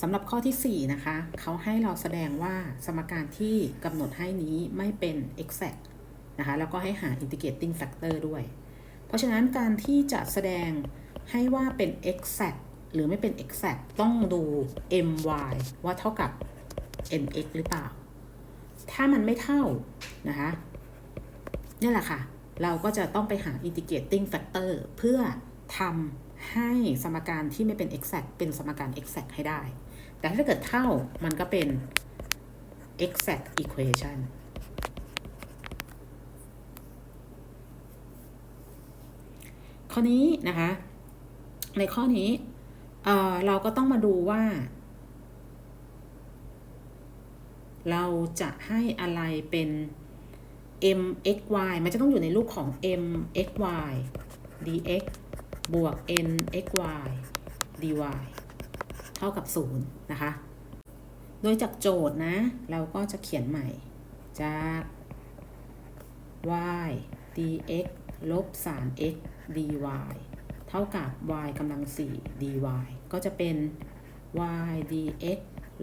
สำหรับข้อที่ 4 นะคะ เขาให้เราแสดงว่าสมการที่กำหนดให้นี้ไม่เป็น exact นะคะ แล้วก็ให้หา integrating factor ด้วย เพราะฉะนั้นการที่จะแสดงให้ว่าเป็น exact หรือไม่เป็น exact ต้องดู my ว่าเท่ากับ nx หรือเปล่า ถ้ามันไม่เท่านะคะนี่แหละค่ะ เราก็จะต้องไปหา integrating factor เพื่อทำให้สมการที่ไม่เป็น exact เป็นสมการ exact ให้ได้ แต่ถ้าเกิดเท่ามันก็เป็น exact equation ข้อนี้นะคะ ในข้อนี้เเราก็ต้องมาดูว่า เราจะให้อะไรเป็น m x y มันจะต้องอยู่ในรูปของ m x y dx บวก n x y dy เท่ากับ0นะคะ โดยจากโจทย์นะ เราก็จะเขียนใหม่ จาก y dx ลบ 3x dy เท่ากับ y กำลัง 4 dy ก็จะเป็น y dx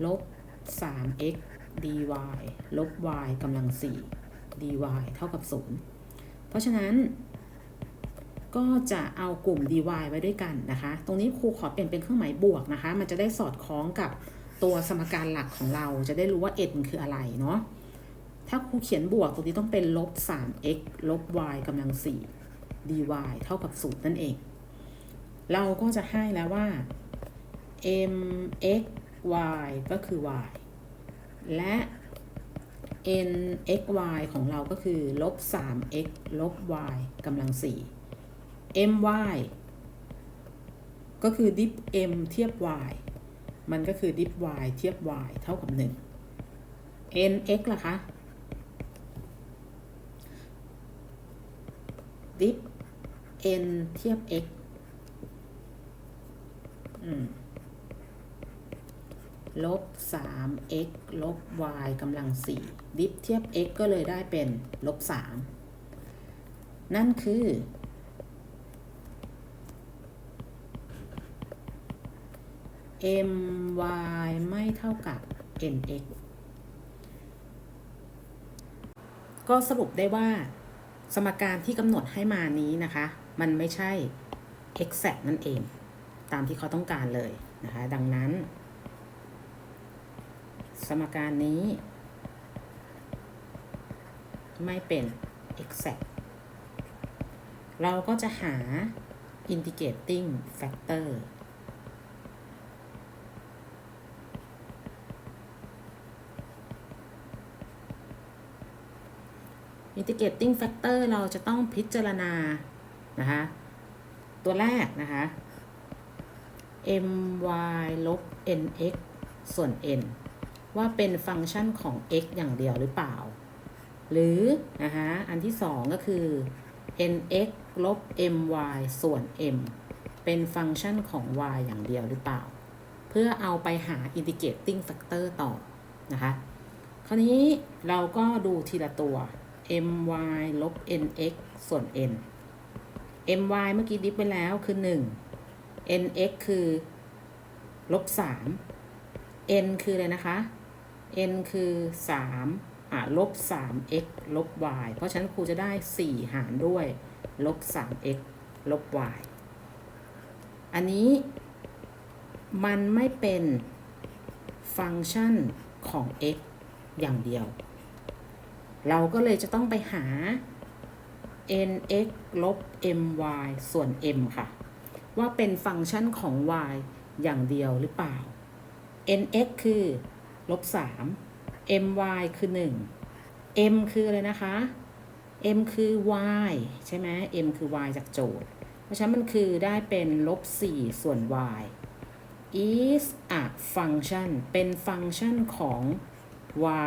ลบ 3x dy ลบ y กำลัง 4 dy เท่ากับ 0 เพราะฉะนั้น ก็จะเอากลุ่ม dy ไว้ด้วยกันนะคะ ตรงนี้ครูขอเปลี่ยนเป็นเครื่องหมายบวกนะคะ มันจะได้สอดคล้องกับตัวสมการหลักของเรา จะได้รู้ว่า n คืออะไรเนาะ ถ้าครูเขียนบวกตรงนี้ต้องเป็นลบ 3x ลบ y กำลัง 4 dy เท่ากับ0นั่นเอง เราก็จะให้แล้วว่า mx y ก็คือ y และ n x y ของเราก็คือลบ 3x ลบ y กำลัง 4 my ก็คือดิฟ m เทียบ y มันก็คือดิฟ y เทียบ y เท่ากับ 1 nx ล่ะคะดิฟ n เทียบ x ลบ 3x ลบ y กำลัง 4 ดิฟเทียบ x ก็เลยได้เป็น ลบ 3 นั่นคือ my ไม่เท่ากับ nx ก็สรุปได้ว่า สมการที่กำหนดให้มานี้นะคะ มันไม่ใช่ exact นั่นเอง ตามที่เขาต้องการเลยนะคะ ดังนั้น สมการนี้ ไม่เป็น exact เราก็จะหา integrating factor integrating factor เราจะต้องพิจารณานะคะตัวแรกนะคะ my ลบ nx ส่วน n ว่าเป็นฟังก์ชันของ x อย่างเดียวหรือเปล่า หรือนะคะอันที่สองก็คือ nx ลบ my ส่วน m เป็นฟังก์ชันของ y อย่างเดียวหรือเปล่า เพื่อเอาไปหา integrating factor ต่อนะคะ คราวนี้เราก็ดูทีละตัว my ลบ nx ส่วน n my เมื่อกี้ดิฟไปแล้วคือ 1 nx คือลบ 3 n คืออะไรนะคะ n คือ 3 อะ ลบ 3x ลบ y เพราะฉะนั้นครูจะได้ 4 หารด้วย ลบ 3x ลบ y อันนี้มันไม่เป็นฟังก์ชันของ x อย่างเดียว เราก็เลยจะต้องไปหา nx ลบ my ส่วน m ค่ะ ว่าเป็นฟังก์ชันของ y อย่างเดียวหรือเปล่า nx คือลบ 3 my คือ 1 m คืออะไรนะคะ m คือ y ใช่ไหม m คือ y จากโจทย์ เพราะฉะนั้นมันคือได้เป็นลบ 4 ส่วน y is a function เป็นฟังก์ชันของ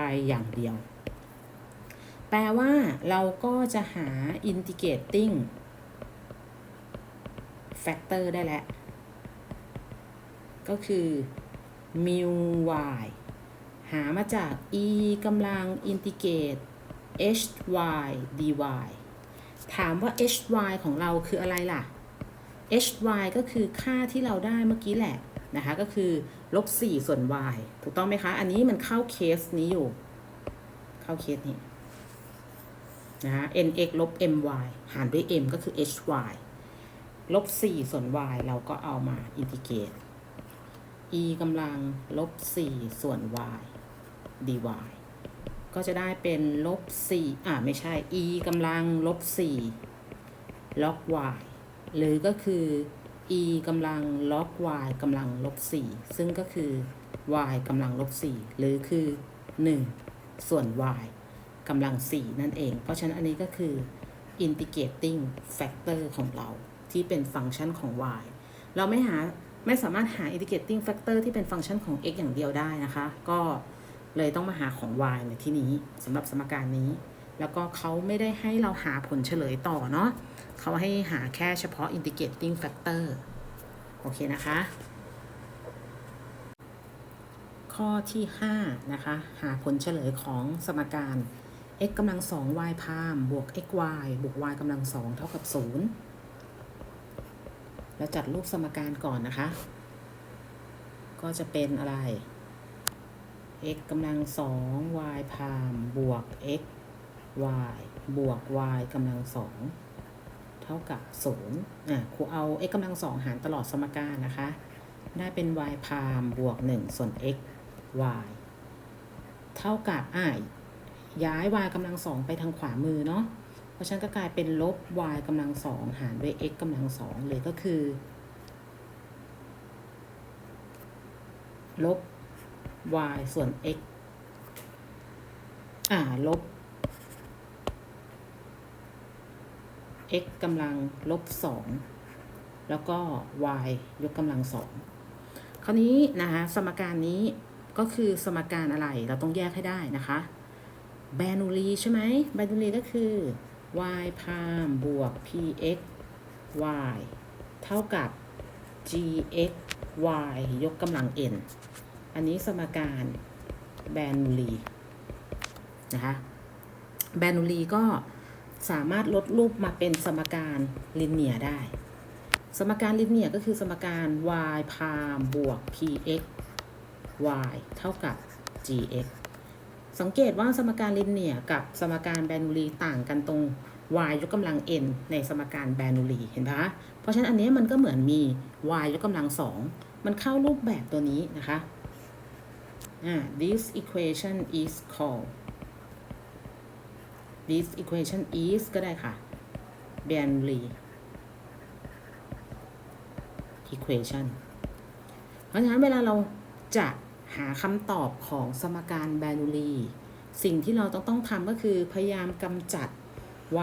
y อย่างเดียว แปลว่าเราก็จะหา integrating factor ได้แล้ว ก็คือ mu y หามาจาก e กำลังอินทิเกรต h y dy ถามว่า h y ของเราคืออะไรล่ะ h y ก็คือค่าที่เราได้เมื่อกี้แหละนะคะ ก็คือลบ4ส่วน y ถูกต้องไหมคะ อันนี้มันเข้าเคสนี้อยู่ เข้าเคสนี้ นะคะ nx ลบ my หารด้วย m ก็คือ hy ลบ 4 ส่วน y เราก็เอามาอินทิเกรต e กำลังลบ 4 ส่วน y dy ก็จะได้เป็นลบ 4 อ่าไม่ใช่ e กำลังลบ4 log y หรือก็คือ e กำลัง log y กำลังลบ 4 ซึ่งก็คือ y กำลังลบ 4 หรือคือ 1 ส่วน y กำลัง 4 นั่นเอง เพราะฉะนั้นอันนี้ก็คือ integrating factor ของเราที่เป็นฟังก์ชันของ y เราไม่หาไม่สามารถหา integrating factor ที่เป็นฟังก์ชันของ x อย่างเดียวได้นะคะ ก็เลยต้องมาหาของ y ในที่นี้สำหรับสมการนี้ แล้วก็เขาไม่ได้ให้เราหาผลเฉลยต่อเนาะเขาให้หาแค่เฉพาะ integrating factor โอเคนะคะ ข้อที่ 5 นะคะ หาผลเฉลยของสมการ x กำลัง2 y พามบวก x y บวก y กำลัง2เท่ากับ0แล้วจัดรูปสมการก่อนนะคะ ก็จะเป็นอะไร x กำลัง2 y พามบวก x y บวก y กำลัง2เท่ากับ0อะครูเอา x กำลัง2หารตลอดสมการนะคะ ได้เป็น y พามบวก 1 ส่วน x y เท่ากับอะ ย้าย y กำลัง2ไปทางขวามือเนาะเพราะฉะนั้นก็กลายเป็นลบ y กำลัง2หารด้วย x กำลัง2เลยก็คือ ลบ y ส่วน x อ่า ลบ x กำลังลบ2แล้วก็ y ยกกำลัง2คราวนี้นะคะสมการนี้ก็คือสมการอะไรเราต้องแยกให้ได้นะคะ แบนูลีใช่ไหมแบนูลีก็คือ y พามบวก px y เท่ากับ gx y ยกกำลัง n อันนี้สมการแบนูลีนะคะแบนูลีก็สามารถลดรูปมาเป็นสมการลิเนียร์ได้ สมการลิเนียร์ก็คือสมการ y พามบวก px y เท่ากับ gx สังเกตว่าสมการลินเนียกับสมการแบนูลีต่างกันตรง y ยกกำลัง n ในสมการแบนูลีเห็นปะเพราะฉะนั้นอันนี้มันก็เหมือนมี y ยกกำลัง2มันเข้ารูปแบบตัวนี้นะคะอ่า this equation is called this equation is ก็ได้ค่ะ Bernoulli equation เพราะฉะนั้นเวลาเราจะ หาคำตอบของสมการแบนูลีสิ่งที่เราต้องต้องทำก็คือพยายามกำจัด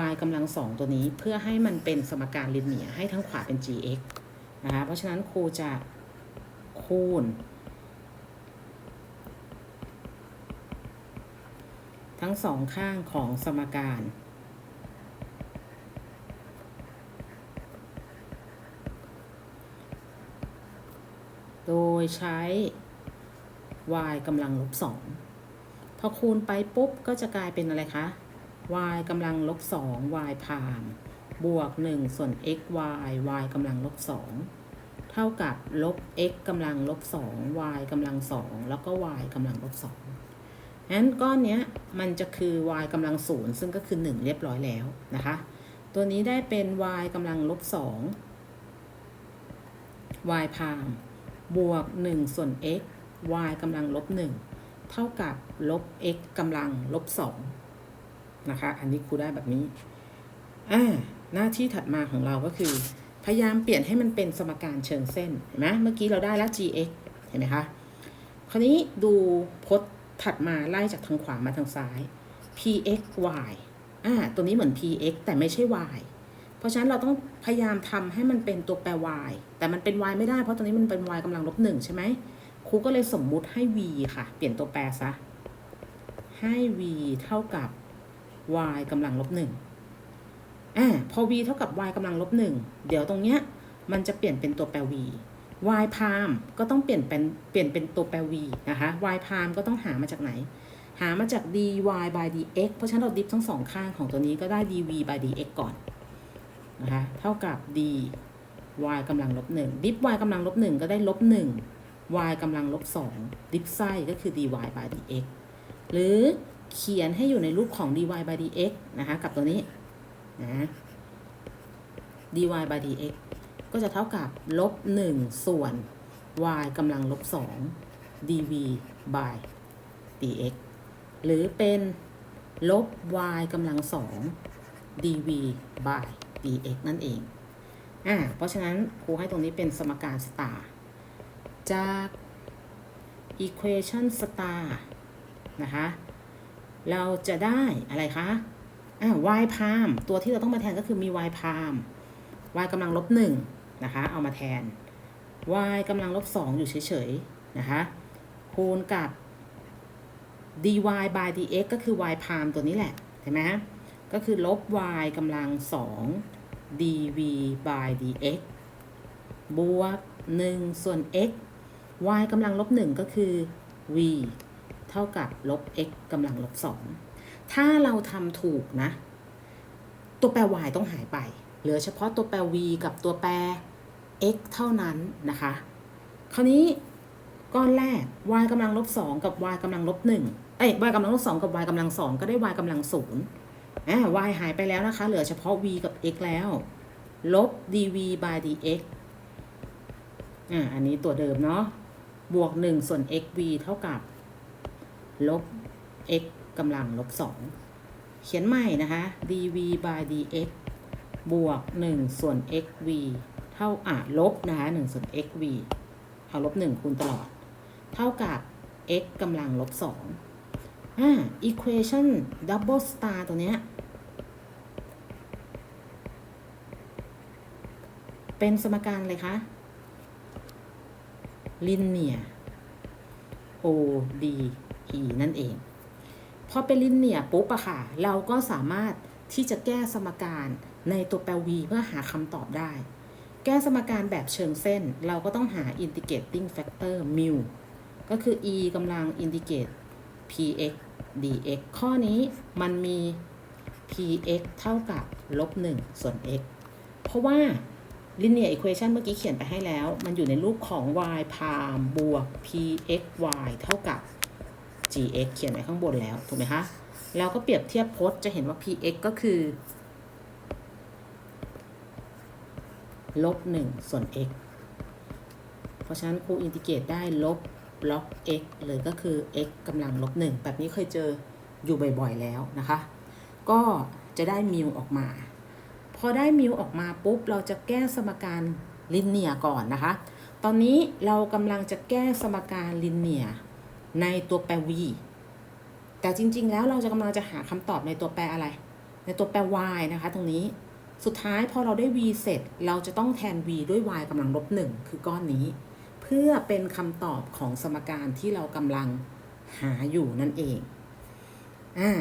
y กำลังสองตัวนี้เพื่อให้มันเป็นสมการลิเนียร์ให้ทั้งขวาเป็น gx นะคะ เพราะฉะนั้นครูจะคูณ ทั้งสองข้างของสมการโดยใช้ y กำลังลบสองพอคูณไปปุ๊บก็จะกลายเป็นอะไรคะ y กำลังลบสอง y พามบวก 1 ส่วน x y y กำลังลบสองเท่ากับลบ x กำลังลบสอง y กำลังสองแล้วก็ y กำลังลบสองงั้นก้อนเนี้ยมันจะคือ y กำลังศูนย์ซึ่งก็คือ 1 เรียบร้อยแล้วนะคะ ตัวนี้ได้เป็น y กำลังลบสอง y พามบวก 1 ส่วน x y กำลังลบ1เท่ากับลบ x กำลังลบ2นะคะ อันนี้ครูได้แบบนี้อ่าหน้าที่ถัดมาของเราก็คือ พยายามเปลี่ยนให้มันเป็นสมการเชิงเส้นเห็นไหมเมื่อกี้เราได้แล้ว gx เห็นไหมคะคราวนี้ดูพจน์ถัดมาไล่จากทางขวามาทางซ้าย px y อ่าตัวนี้เหมือน px แต่ไม่ใช่ y เพราะฉะนั้นเราต้องพยายามทำให้มันเป็นตัวแปร y แต่มันเป็น y ไม่ได้เพราะตัวนี้มันเป็น y กำลังลบหนึ่งใช่ไหม รูก็เลยสมมุติให้ v ค่ะ เปลี่ยนตัวแปรซะ ให้ v เท่ากับ y กำลังลบหนึ่งอ่าพอ v เท่ากับ y กำลังลบหนึ่งเดี๋ยวตรงเนี้ยมันจะเปลี่ยนเป็นตัวแปร v y พามก็ต้องเปลี่ยนเป็นเปลี่ยนเป็นตัวแปร v นะคะ y พามก็ต้องหามาจากไหน หามาจาก dy by dx เพราะฉะนั้นเราดิฟทั้งสองข้างของตัวนี้ก็ได้ dv by dx ก่อนนะคะเท่ากับ d y กำลังลบหนึ่งดิฟ y กำลังลบหนึ่งก็ได้ลบหนึ่ง y กำลังลบ2ดิฟไซก็คือ dy by dx หรือเขียนให้อยู่ในรูปของ dy by dx นะคะกับตัวนี้นะ dy by dx ก็จะเท่ากับลบ1ส่วน y กำลังลบ2 dv by dx หรือเป็นลบ y กำลัง2 dv by dx นั่นเอง อ่า เพราะฉะนั้นครูให้ตรงนี้เป็นสมการสตาร์ จาก equation star นะคะ เราจะได้อะไรคะ อ่า y prime ตัวที่เราต้องมาแทนก็คือมี y prime y กำลังลบหนึ่งนะคะ เอามาแทน y กำลังลบสองอยู่เฉยๆ นะคะ คูณกับ dy by dx ก็คือ y prime ตัวนี้แหละเห็นไหมก็คือลบ y กำลังสอง dv by dx บวก 1 ส่วน x y กำลังลบ1ก็คือ v เท่ากับลบ x กำลังลบ2ถ้าเราทำถูกนะ ตัวแปร y ต้องหายไป เหลือเฉพาะตัวแปร v กับตัวแปร x เท่านั้นนะคะ คราวนี้ก้อนแรก y กำลังลบ2กับ y กำลังลบ1เอ้ย y กำลังลบ2กับ y กำลัง2ก็ได้ y กำลัง0อ่า y หายไปแล้วนะคะ เหลือเฉพาะ v กับ x แล้ว ลบ dv by dx อ่า อันนี้ตัวเดิมเนาะ บวก 1 ส่วน xv เท่ากับ ลบ x กำลังลบ 2 เขียนใหม่นะคะ dv by dx บวก 1 ส่วน xv เท่าอะลบนะคะ1ส่วน xv เอาลบ 1 คูณตลอด เท่ากับ x กำลังลบ 2อ่า equation double star ตัวเนี้ยเป็นสมการอะไรคะ linear ODE นั่นเอง พอเป็น linear ปุ๊บอะค่ะ เราก็สามารถที่จะแก้สมการในตัวแปร v เพื่อหาคำตอบได้ แก้สมการแบบเชิงเส้น เราก็ต้องหา integrating factor mu ก็คือ e กำลัง integrate px dx ข้อนี้มันมี px เท่ากับลบ1ส่วน x เพราะว่า linear equation เมื่อกี้เขียนไปให้แล้ว มันอยู่ในรูปของ y พามบวก pxy เท่ากับ gx เขียนไว้ข้างบนแล้ว ถูกไหมคะ เราก็เปรียบเทียบพจน์จะเห็นว่า px ก็คือ ลบ 1 ส่วน x เพราะฉะนั้นครูอินทิเกรตได้ลบล็อก x เลยก็คือ x กำลังลบ 1 แบบนี้เคยเจออยู่บ่อยๆแล้วนะคะ ก็จะได้มิวออกมา อได้มิวออกมาปุ๊บ เราจะแก้สมการลินเนียก่อนนะคะ ตอนนี้เรากำลังจะแก้สมการลินเนียในตัวแปร v แต่จริง ๆ แล้วเราจะกำลังจะหาคำตอบในตัวแปรอะไร ในตัวแปร y นะคะ ตรงนี้สุดท้ายพอเราได้ v เสร็จ เราจะต้องแทน v ด้วย y กำลังลบ1คือก้อนนี้ เพื่อเป็นคำตอบของสมการที่เรากำลังหาอยู่นั่นเองอ่า